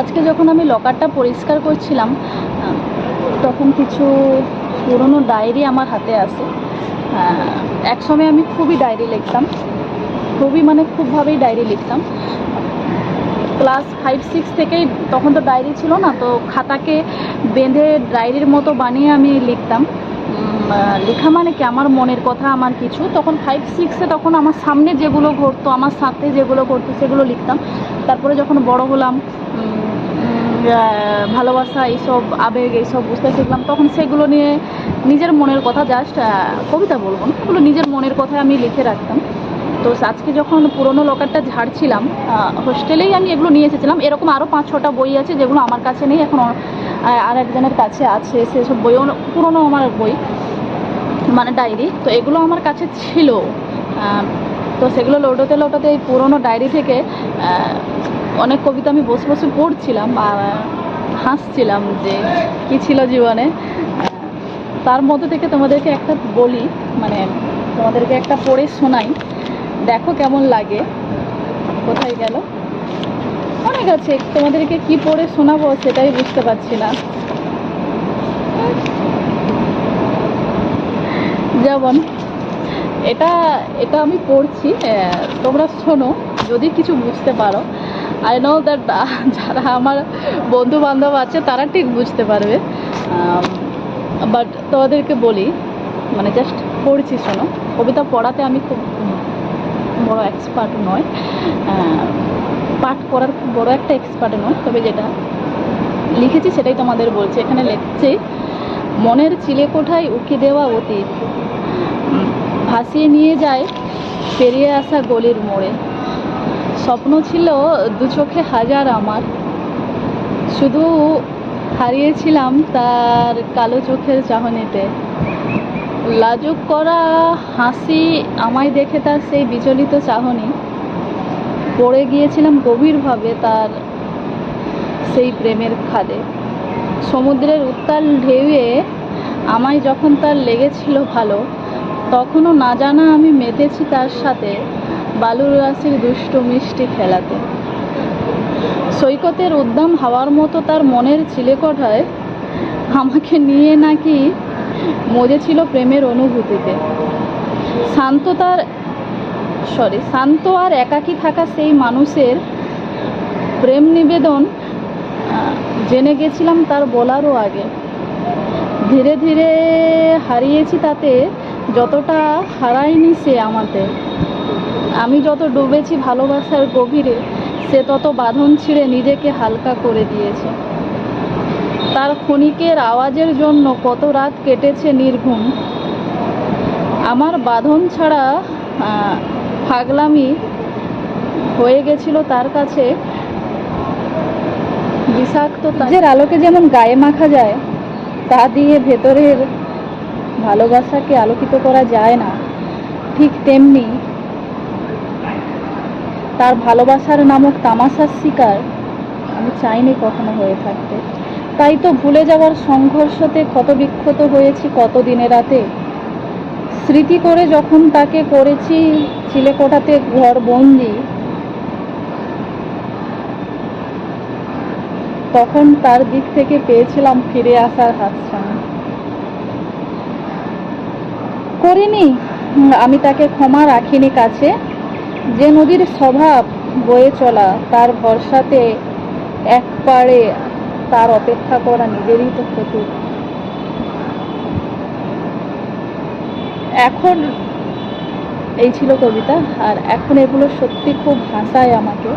আজকে যখন আমি লকারটা পরিষ্কার করছিলাম তখন কিছু পুরনো ডায়েরি আমার হাতে আসে এক সময় আমি খুবই ডায়েরি লিখতাম। খুবই মানে খুবভাবেই ডায়েরি লিখতাম। ক্লাস ফাইভ সিক্স থেকেই তখন তো ডায়েরি ছিল না, তো খাতাকে বেঁধে ডায়েরির মতো বানিয়ে আমি লিখতাম। লেখা মানে কি? আমার মনের কথা, আমার কিছু। তখন ফাইভ সিক্সে তখন আমার সামনে যেগুলো ঘটতো, আমার সাথে যেগুলো ঘটতো, সেগুলো লিখতাম। তারপরে যখন বড় হলাম ভালোবাসা, এইসব আবেগ, এইসব বুঝতে শিখলাম। তখন সেগুলো নিয়ে নিজের মনের কথা জাস্ট কবিতা বলব না এগুলো নিজের মনের কথা আমি লিখে রাখতাম। তো আজকে যখন পুরনো লকারটা ঝাড়ছিলাম হোস্টেলেই আমি এগুলো নিয়ে এসেছিলাম। এরকম আরও পাঁচ ছটা বই আছে যেগুলো আমার কাছে নেই, এখন আর একজনের কাছে আছে, সেসব বইও পুরনো আমার বই মানে ডায়েরি তো এগুলো আমার কাছে ছিল। তো সেগুলো লোটাতে লোটাতে এই পুরনো ডায়েরি থেকে অনেক কবিতা আমি বসে বসে পড়ছিলাম হাসছিলাম যে কী ছিল জীবনে। তার মধ্যে থেকে তোমাদেরকে একটা বলি মানে তোমাদেরকে একটা পড়ে শোনাই। দেখো কেমন লাগে। কোথায় গেল? অনেক আছে। তোমাদেরকে কি পড়ে শোনাবো সেটাই বুঝতে পারছি না। যেমন, এটা এটা আমি পড়ছি। তোমরা শোনো, যদি কিছু বুঝতে পারো। আই নো দ্যাট যারা আমার বন্ধু বান্ধব আছে, তারা ঠিক বুঝতে পারবে। বাট তোমাদেরকে বলি মানে জাস্ট পড়ছি, শোনো। কবিতা পড়াতে আমি খুব বড় এক্সপার্ট নয় পাঠ করার খুব বড় একটা এক্সপার্ট নয় তবে যেটা লিখেছি, সেটাই তোমাদের বলছি। এখানে লিখছি, মনের চিলে কোঠায় উকি দেওয়া অতীত। ভাসিয়ে নিয়ে যায় পেরিয়ে আসা গলির মোড়ে। স্বপ্ন ছিল দু চোখে হাজার আমার। শুধু হারিয়েছিলাম তার কালো চোখের চাহনিতে। লাজুক করা হাসি আমায় দেখে তার সেই বিচলিত চাহনি। পড়ে গিয়েছিলাম গভীরভাবে তার সেই প্রেমের খাদে। সমুদ্রের উত্তাল ঢেউয়ে আমায় যখন তার লেগেছিল ভালো, তখনও না জানা আমি মেতেছি তার সাথে। বালুর রাশির দুষ্ট মিষ্টি খেলাতে। সৈকতের উদ্দাম হাওয়ার মতো তার মনের চিলেকোঠায় আমাকে নিয়ে নাকি মজেছিল প্রেমের অনুভূতিতে। শান্ত তার সরি শান্ত আর একাকী থাকা সেই মানুষের প্রেম নিবেদন জেনে গেছিলাম তার বলারও আগে। ধীরে ধীরে হারিয়েছি তাতে, যতটা হারায়নি সে আমাতে। আমি যত ডুবেছি ভালোবাসার গভীরে সে তত বাঁধন ছিঁড়ে নিজেকে হালকা করে দিয়েছে। তার ক্ষণিকের আওয়াজের জন্য কত রাত কেটেছে নির্ঘুম। আমার বাঁধন ছাড়া আহ, পাগলামি হয়ে গেছিল তার কাছে। বিষাক্ত তাজের আলোকে যেমন গায়ে মাখা যায় তা দিয়ে ভেতরের ভালোবাসাকে আলোকিত করা যায় না। ঠিক তেমনি তার ভালোবাসার নামক তামাশার শিকার আমি চাইনি কখনো হয়ে থাকতে। তাই তো ভুলে যাওয়ার সংঘর্ষতে ক্ষত বিক্ষত হয়েছি কত দিনে রাতে। স্মৃতি করে যখন তাকে করেছি চিলেকোঠাতে ঘর বন্দি, তখন তার দিক থেকে পেয়েছিলাম ফিরে আসার হাতছানি। করিনি, আমি তাকে ক্ষমা রাখিনি কাছে। যে নদীর স্বভাব বয়ে চলা, তার ভরসাতে এক পাড়ে তার অপেক্ষা করা নিজেরই তো ক্ষতি। এখন এই ছিল কবিতা, আর এখন এগুলো সত্যি খুব হাসায় আমাকে